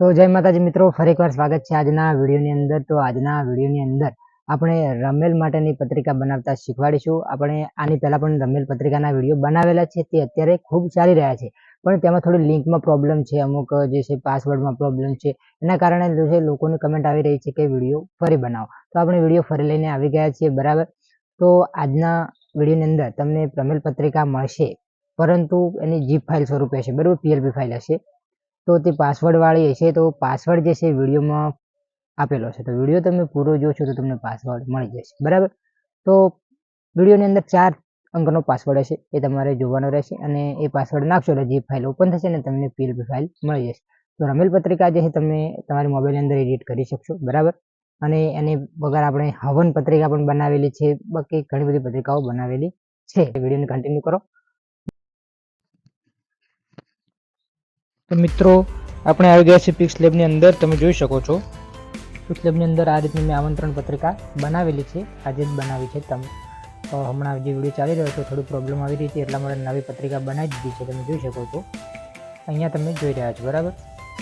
તો જય માતાજી મિત્રો, ફરી એકવાર સ્વાગત છે આજના વિડીયોની અંદર. તો આજના વિડીયોની અંદર આપણે રમેલ માટેની પત્રિકા બનાવતા શીખવાડીશું. આપણે આની પહેલાં પણ રમેલ પત્રિકાના વીડિયો બનાવેલા છે, તે અત્યારે ખૂબ ચાલી રહ્યા છે. પણ તેમાં થોડી લિંકમાં પ્રોબ્લેમ છે, અમુક જે છે પાસવર્ડમાં પ્રોબ્લેમ છે, એના કારણે જે છે લોકોની કમેન્ટ આવી રહી છે કે વીડિયો ફરી બનાવો. તો આપણે વીડિયો ફરી લઈને આવી ગયા છીએ, બરાબર? તો આજના વિડીયોની અંદર તમને રમેલ પત્રિકા મળશે, પરંતુ એની જીપ ફાઇલ સ્વરૂપે હશે, બરાબર? પીએલપી ફાઇલ હશે. તો તે પાસવર્ડવાળી હશે, તો પાસવર્ડ જે છે વિડીયોમાં આપેલો છે. તો વીડિયો તમે પૂરો જોશો તો તમને પાસવર્ડ મળી જશે. બરાબર? તો વિડીયોની અંદર ચાર અંકનો પાસવર્ડ હશે, એ તમારે જોવાનો રહેશે અને એ પાસવર્ડ નાખશો એટલે જે ફાઇલ ઓપન થશે ને તમને પીએલપી ફાઇલ મળી જશે. તો રમેલ પત્રિકા જે છે તમે તમારી મોબાઈલની અંદર એડિટ કરી શકશો, બરાબર? અને એની વગર આપણે હવન પત્રિકા પણ બનાવેલી છે, બાકી ઘણી બધી પત્રિકાઓ બનાવેલી છે. વિડીયોને કન્ટિન્યુ કરો. મિત્રો, આપણે આવી ગયા છે પિક્સ લેબની અંદર. તમે જોઈ શકો છો. પિક્સ લેબની અંદર આ રીતની મેં આમંત્રણ પત્રિકા બનાવેલી છે. આજે જ બનાવી છે તમે હમણાં જે વીડિયો ચાલી રહ્યો છે, થોડી પ્રોબ્લેમ આવી રહી છે, એટલા માટે નવી પત્રિકા બનાવી દીધી છે. તમે જોઈ શકો છો. અહીંયા તમે જોઈ રહ્યા છો, બરાબર?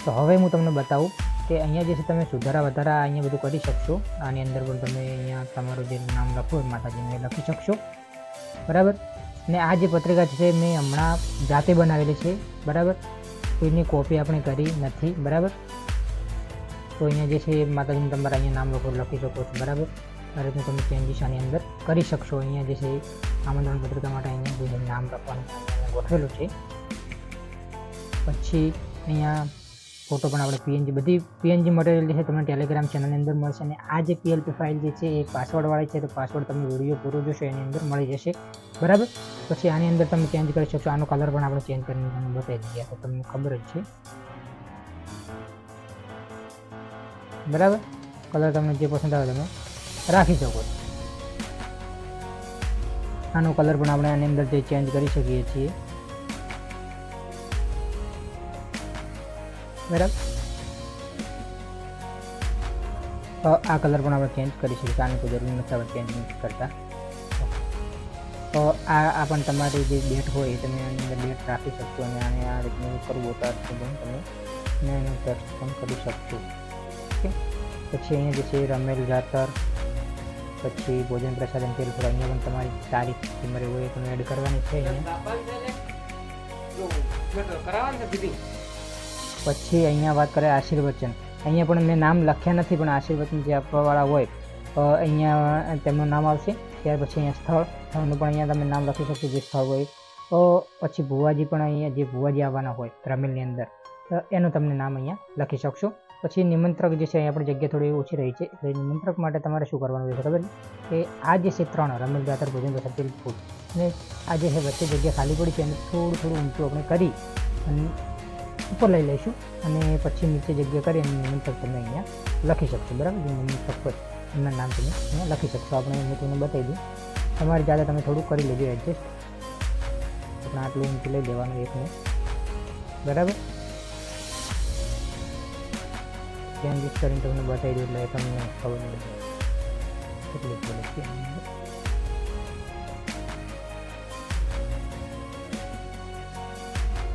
તો હવે હું તમને બતાવું કે અહીંયા જે છે, તમે સુધારા વધારા અહીંયા બધું કરી શકશો. આની અંદર પણ તમે અહીંયા તમારું જે નામ હોય માતાજીનું લખી શકશો. બરાબર? ને આ જે પત્રિકા છે, મેં હમણાં જાતે બનાવેલી છે. બરાબર? કોઈની કોપી આપણે કરી નથી, બરાબર? તો અહીંયા જે છે એ માતાજીનું તમારે અહીંયા નામ લખો, લખી શકો છો, બરાબર? આ રીતનું તમે ચેન્જીસ આની અંદર કરી શકશો. અહીંયા જે છે આમંત્રણ પત્રિકા માટે અહીંયા જે નામ લખવાનું ગોઠવેલું છે. પછી અહીંયા ફોટો પણ આપણે પીએનજી, બધી પીએનજી મટીરિયલ છે તમને ટેલિગ્રામ ચેનલની અંદર મળશે અને આ જે પીએલપી ફાઇલ જે છે એ પાસવર્ડવાળી છે, તો પાસવર્ડ તમે વીડિયો પૂરો જોશો, એની અંદર મળી જશે. બરાબર? પછી આની અંદર તમે ચેન્જ કરી શકશો, આનો કલર પણ આપણે ચેન્જ કરીને તમને બતાવી દઈએ, તો તમને ખબર જ છે. બરાબર? કલર તમને જે પસંદ આવે તમે રાખી શકો આનો કલર પણ આપણે આની અંદર જે ચેન્જ કરી શકીએ છીએ. બરાબર તો આ કલર પણ આપણે ચેન્જ કરી શકીએ આની કોઈ જરૂર નથી આપણે ચેન્જ નથી કરતા તો આ આ પણ તમારી જે ડેટ હોય એ તમે આની અંદર ડેટ રાખી શકશો અને આને આ રીતનું કરવું તો આ રીતનું પણ તમે ને એનું ટેક્સ્ટ પણ કરી શકશો ઓકે પછી અહીંયા જે છે રમેલ જાતર પછી ભોજન પ્રસાદન તેલ ફોડા અહીંયા પણ તમારી તારીખ તમારે હોય એ પણ એડ કરવાની છે અહીંયા પછી અહીંયા વાત કરે આશીર્વચન. અહીંયા પણ મેં નામ લખ્યા નથી, પણ આશીર્વચન જે આપવાવાળા હોય અહીંયા તેમનું નામ આવશે. ત્યાર પછી અહીંયા સ્થળ, સ્થળનું પણ અહીંયા તમે નામ લખી શકશો જે સ્થળ હોય. પછી ભુવાજી પણ અહીંયા જે ભુવાજી આવવાના હોય, રમેલની અંદર એનું તમને નામ અહીંયા લખી શકશો. પછી નિમંત્રક જે છે, અહીંયા આપણી જગ્યા થોડી ઓછી રહી છે. એટલે નિમંત્રક માટે તમારે શું કરવાનું રહેશે ખબર કે આ જે છે ત્રણ રમેલ જાતર ભોજન પ્રસાદ ફૂડ અને આ જે છે, વચ્ચે જગ્યા ખાલી પડી છે, એને થોડું થોડું ઊંચું આપણે કરી, અને ઉપર લઈ લઈશું અને પછી નીચે જગ્યા કરી અને નિમંત્રક તમે અહીંયા લખી શકશો, બરાબર? જે નિમંત્રક હોય એમના નામ તમે અહીંયા લખી શકશો. આપણે હું તમને બતાવી દઉં. તમારે જાતે તમે થોડું કરી લેજો એડજસ્ટ આપણે આટલું ઊંચું લઈ દેવાનું એકને બરાબર? ચેન્જીસ કરીને તમને બતાવી દઉં એટલે તમને ખબર નહીં કેટલી બોલે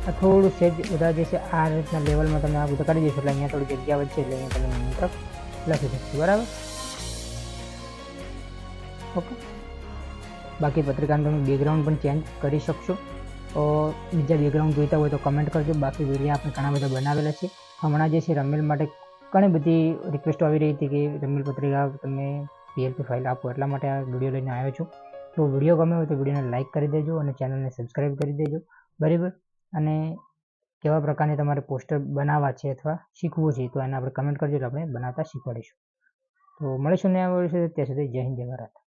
આ થોડું સેજ બધા જે છે, આ રીતના લેવલમાં તમે આ બધું કરી દેશો, એટલે અહીંયા થોડી જગ્યા વધશે, એટલે અહીંયા તમે નિમંત્રક લખી શકશો, બરાબર? ઓકે. બાકી પત્રિકાનું તમે બેકગ્રાઉન્ડ પણ ચેન્જ કરી શકશો. બીજા બેકગ્રાઉન્ડ જોઈતા હોય તો કમેન્ટ કરજો. બાકી વીડિયો આપણે ઘણા બધા બનાવેલા છે. હમણાં જે છે, રમેલ માટે ઘણી બધી રિક્વેસ્ટો આવી રહી હતી કે રમેલ પત્રિકા તમે પીએલપી ફાઇલ આપો, એટલા માટે આ વીડિયો લઈને આવ્યો છું. તો વીડિયો ગમે હોય તો વિડીયોને લાઇક કરી દેજો અને ચેનલને સબસ્ક્રાઈબ કરી દેજો. બરાબર? અને કેવા પ્રકારની તમારે પોસ્ટર બનાવવા છે અથવા શીખવું છે તો એને આપણે કમેન્ટ કરજો એટલે આપણે બનાવતા શીખવાડીશું. તો મળીશું ને આ વર્ષે ત્યાં સુધી જય હિન્દ, જય ભારત.